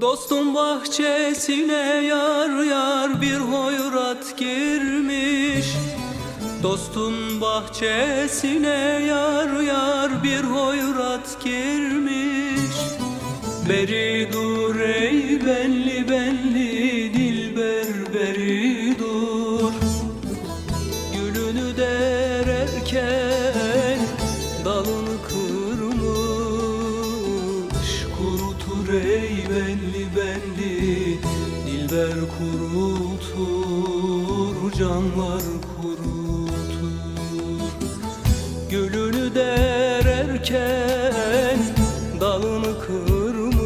Dostum bahçesine yar yar bir hoyrat girmiş. Dostun bahçesine yar yar bir hoyrat girmiş. Beri dur ey benli benli dilber beri kurutur Canlar kurutur. Gülünü dererken dalını kırmış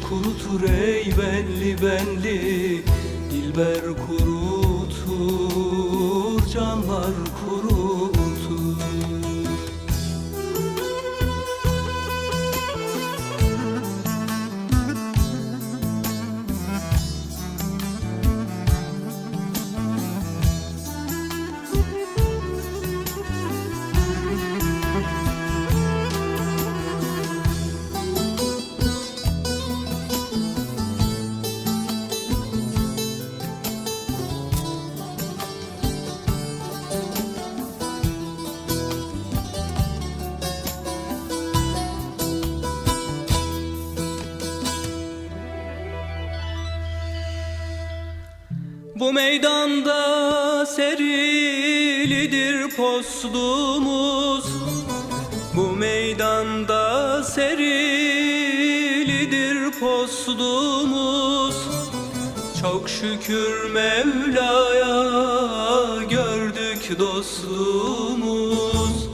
Kurutur ey belli belli dilber kurutur Bu meydanda serilidir postumuz. Bu meydanda serilidir postumuz. Çok şükür Mevla'ya gördük dostluğumuz.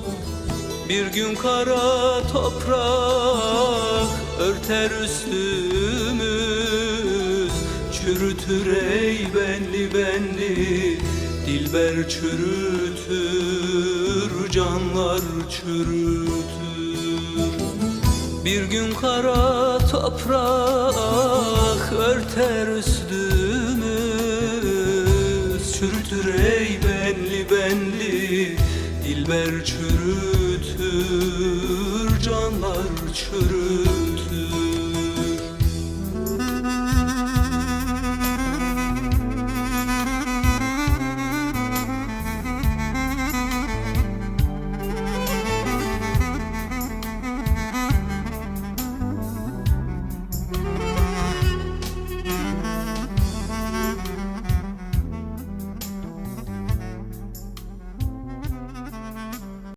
Bir gün kara toprak örter üstümüz Çürütür ey benli benli Dilber çürütür Canlar çürütür. Bir gün kara toprak örter üstümüz Çürütür ey benli benli Dilber çürütür Canlar çürütür